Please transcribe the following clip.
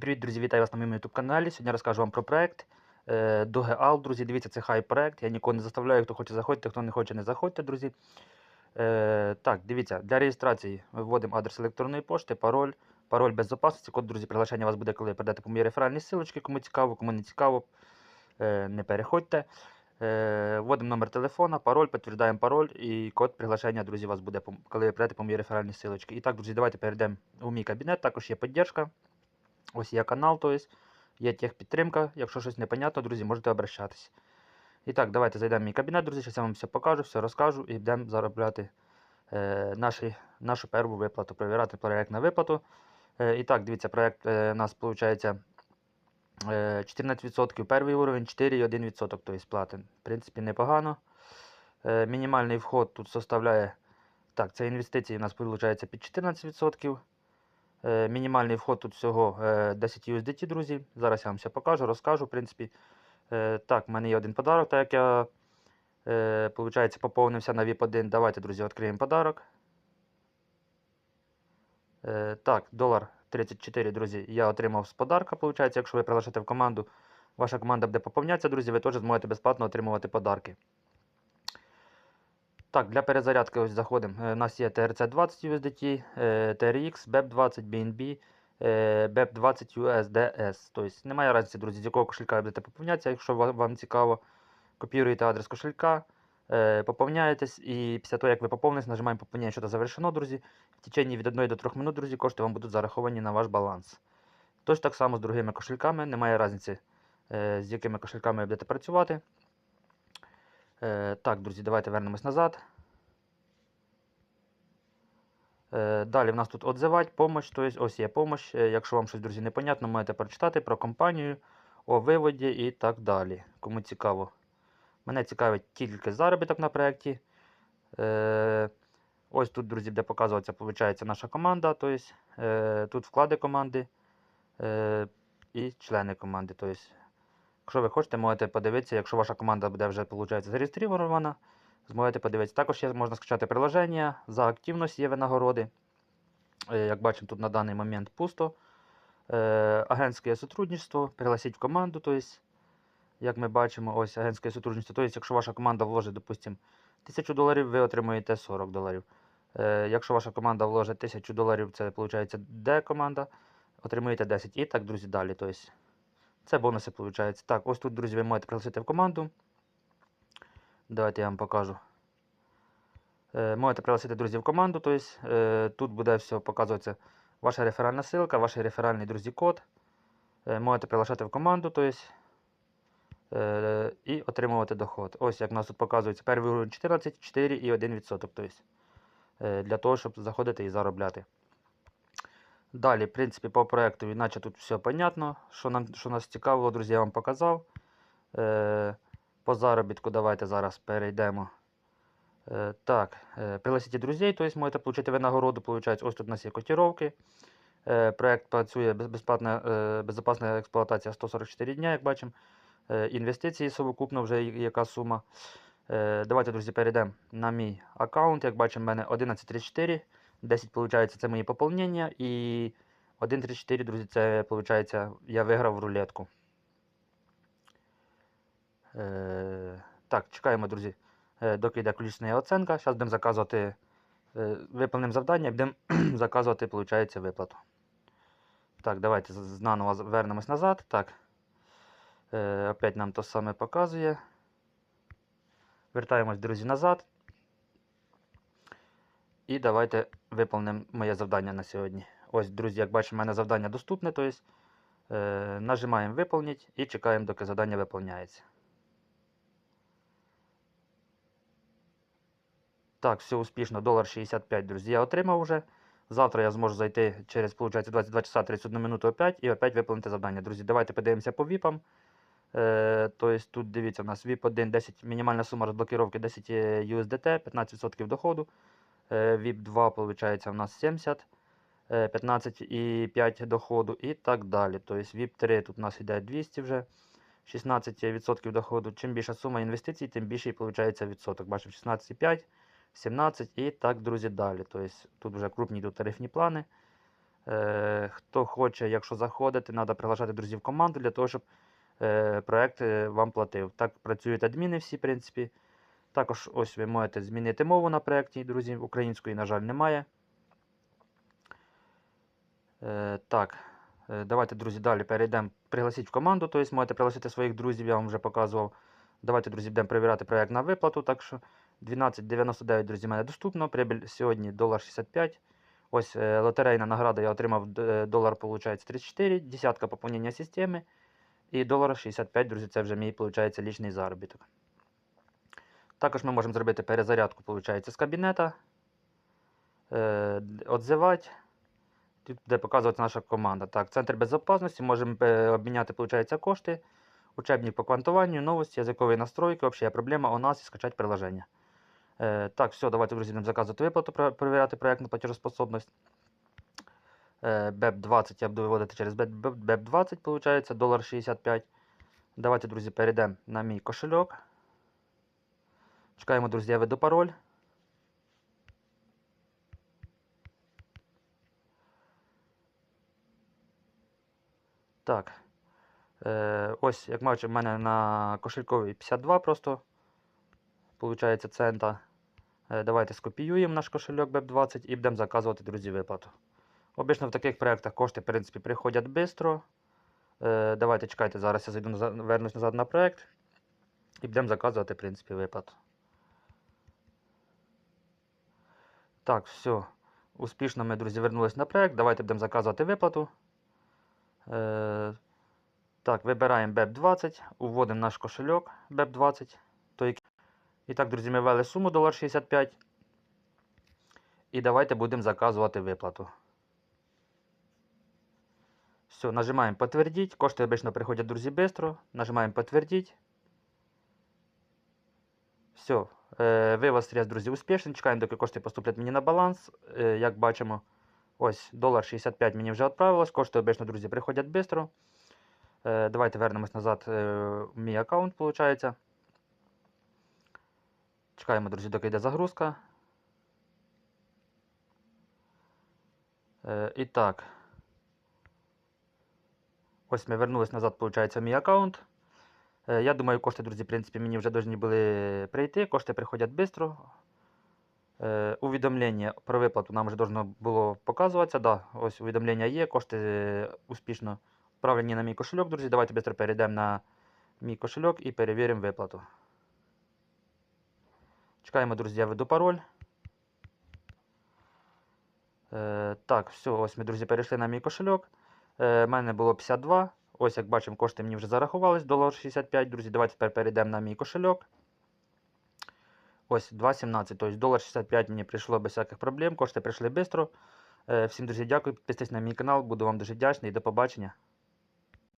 Привіт, друзі, вітаю вас на моєму YouTube каналі. Сьогодні розкажу вам про проект е, DogeAll, друзі. Дивіться, це хай проект. Я нікого не заставляю, хто хоче заходьте, хто не хоче, не заходьте, друзі. Е, так, дивіться, для реєстрації вводимо адрес електронної пошти, пароль, пароль безопасності. Код, друзі, приглашення вас буде, коли перейдете по моїй реферальній силочці. Кому цікаво, кому не цікаво, е, не переходьте. Е, вводимо номер телефона, пароль, підтверджуємо пароль і код приглашення, друзі, вас буде, коли прийдете по моїй реферальній силочці. І так, друзі, давайте перейдемо у мій кабінет. Також є підтримка. Ось є канал, то есть, є техпідтримка. Якщо щось непонятно, друзі, можете обращатись. І так, давайте зайдемо в мій кабінет, друзі. Зараз я вам все покажу, все розкажу і йдемо заробляти е, наші, нашу перву виплату, перевіряти проєкт на виплату. Е, і так, дивіться, проєкт е, у нас виходить е, 14%, перший уровень 4,1%, тобто плати. В принципі, непогано. Е, мінімальний вход тут составляє. Так, це інвестиції у нас виходить під 14%. Е, Мінімальний вход тут всього е, 10 USDT, друзі. Зараз я вам все покажу, розкажу. В принципі, Е, так, в мене є один подарок, так як я е, получається, поповнився на VIP1. Давайте, друзі, відкриємо подарок. Е, так, долар 34, друзі, я отримав з подарка. Получається, якщо ви приглашаєте в команду, ваша команда буде поповнятися, друзі, ви теж зможете безплатно отримувати подарки. Так, для перезарядки ось заходимо. Е, У нас є TRC 20 USDT, TRX, BEP 20 BNB, е, BEP 20 USDS. Тобто немає різниці, друзі, з якого кошелька ви будете поповнятися, якщо вам цікаво. Копіруєте адрес кошелька, е, поповняєтесь, і після того, як ви поповнитесь, нажимаємо поповнення, що завершено, друзі. В течение від 1 до 3 минут, друзі, кошти вам будуть зараховані на ваш баланс. Тож так само з другими кошельками, немає різниці, е, з якими кошельками ви будете працювати. Е, так, друзі, давайте вернемось назад. Е, Далі в нас тут отзивати, помощь, тобто ось є помощь. Е, Якщо вам щось, друзі, непонятно, можете прочитати про компанію, о виводі і так далі. Кому цікаво. Мене цікавить тільки заробіток на проєкті. Ось тут, друзі, буде показуватися, виходить, наша команда. Тобто, е, тут вклади команди і члени команди. Тобто, якщо ви хочете, можете подивитися, якщо ваша команда буде вже виходить, зареєстрована, зможете подивитися. Також є, можна скачати приложення, за активність є винагороди. Е, Як бачимо, тут на даний момент пусто. Е, Агентське сотрудничество, пригласіть в команду. Тобто, як ми бачимо, ось агентське сотрудничество. Тобто, якщо ваша команда вложить, допустимо, 1000 доларів, ви отримуєте 40 доларів. Е, Якщо ваша команда вложить 1000 доларів, це виходить D команда, отримуєте 10. І так, друзі, далі. Тобто, це бонуси виходить. Так, ось тут, друзі, ви можете пригласити в команду. Давайте я вам покажу. Е, Можете пригласити друзів в команду. Тобто, тут буде все показуватися ваша реферальна ссылка, ваш реферальний друзі код. Е, Можете приглашати в команду, тобто, е, і отримувати доход. Ось як у нас тут показується перший уровень 14, 4 і 1%. Тобто, е, для того, щоб заходити і заробляти. Далі, в принципі, по проекту, іначе тут все понятно. Що, нам, що нас цікавило, друзі, я вам показав. Е, по заробітку давайте зараз перейдемо. Е, так, е, пригласіть друзей, тобто можете отримати винагороду. Получається, ось тут у нас є котировки. Е, проект працює без, безплатна, е, безпечна експлуатація 144 дня, як бачимо. Е, інвестиції совокупно вже яка сума. Е, давайте, друзі, перейдемо на мій аккаунт. Як бачимо, в мене 1134. 10, виходить, це мої поповнення. І 1.34, друзі, це виходить, я виграв рулетку. Е, так, чекаємо, друзі, е, доки йде колісна оценка. Зараз будемо заказувати, е, виповнимо завдання і будемо заказувати, виходить, виплату. Так, давайте заново вернемось назад. Так. Е, опять нам то саме показує. Вертаємось, друзі, назад. І давайте виповнимо моє завдання на сьогодні. Ось, друзі, як бачимо, в мене завдання доступне. Тобто, е, нажимаємо виповнити і чекаємо, доки завдання виповняється. Так, все успішно. Долар 65, друзі, я отримав вже. Завтра я зможу зайти через, виходить, 22 часа 31 минуту опять і опять виповнити завдання. Друзі, давайте подивимося по віпам. Е, тобто тут дивіться, у нас VIP 1, 10, мінімальна сума розблокировки 10 USDT, 15% доходу. Е, VIP 2, виходить, у нас 70, е, 15,5 доходу і так далі. Тобто VIP 3 тут у нас йде 200 вже, 16% доходу. Чим більша сума інвестицій, тим більший виходить відсоток. Бачимо 16,5, 17 і так, друзі, далі. Тобто тут вже крупні йдуть тарифні плани. Е, хто хоче, якщо заходити, треба приглашати друзів команду для того, щоб е, проект е, вам платив. Так працюють адміни всі, в принципі. Також ось ви можете змінити мову на проєкті, друзі. Української, на жаль, немає. Е, так, е, давайте, друзі, далі перейдемо. Пригласіть в команду, тобто можете пригласити своїх друзів, я вам вже показував. Давайте, друзі, будемо перевіряти проєкт на виплату. Так що 12,99, друзі, мене доступно. Прибіль сьогодні долар 65. Ось е, лотерейна награда я отримав д- долар, виходить, 34, десятка поповнення системи. І долар 65, друзі, це вже мій, виходить, лічний заробіток. Також ми можемо зробити перезарядку, з кабінета. Е, д- Тут буде показувати наша команда. Так, центр безопасності. Можемо е, обміняти, кошти. Учебник по квантуванню, новості, язикові настройки, общая проблема у нас і скачати приложення. Е, так, все, давайте, друзі, будемо заказувати виплату, перевіряти проєктну платежоспособність. Е, BEP20 я буду виводити через BEP20, виходить, долар 65. Давайте, друзі, перейдемо на мій кошельок. Чекаємо, друзі, веду пароль. Так. Е, ось, як бачите, в мене на кошельковій 52 просто. Получається цента. Е, давайте скопіюємо наш кошельок BEP20 і будемо заказувати, друзі, виплату. Обично в таких проєктах кошти, в принципі, приходять швидко. Е, давайте чекайте, зараз я зайду вернусь назад на проєкт. І будемо заказувати, в принципі, виплату. Так, все. Успішно ми, друзі, вернулись на проєкт. Давайте будемо заказувати виплату. Е, так, вибираємо BEP20, уводимо наш кошельок BEP20. Той, який- І так, друзі, ми ввели суму долар 65. І давайте будемо заказувати виплату. Все, нажимаємо підтвердіть. Кошти обично приходять, друзі, швидко. Нажимаємо підтвердіть. Все, е, вивод средств, друзі, успішний. Чекаємо, доки кошти поступлять мені на баланс. Е, як бачимо, ось долар 65 мені вже відправилось. Кошти обично, друзі, приходять швидко. Е, давайте вернемось назад в мій аккаунт, виходить. Чекаємо, друзі, доки йде загрузка. І так. Ось ми вернулись назад, виходить, в мій аккаунт. Е, я думаю, кошти, друзі, в принципі, мені вже повинні були прийти. Кошти приходять швидко. Е, увідомлення про виплату нам вже должно було показуватися. Да, ось увідомлення є, кошти е, успішно вправлені на мій кошельок, друзі. Давайте швидко перейдемо на мій кошельок і перевіримо виплату. Чекаємо, друзі, я веду пароль. Так, все, ось ми, друзі, перейшли на мій кошельок. Е, мене було 52. Ось, як бачимо, кошти мені вже зарахувались, долар 65, друзі. Давайте тепер перейдемо на мій кошельок. Ось 2,17. Тобто долар 65 мені прийшло без всяких проблем. Кошти прийшли швидко. Е, всім, друзі, дякую. Підписуйтесь на мій канал, буду вам дуже вдячний до побачення.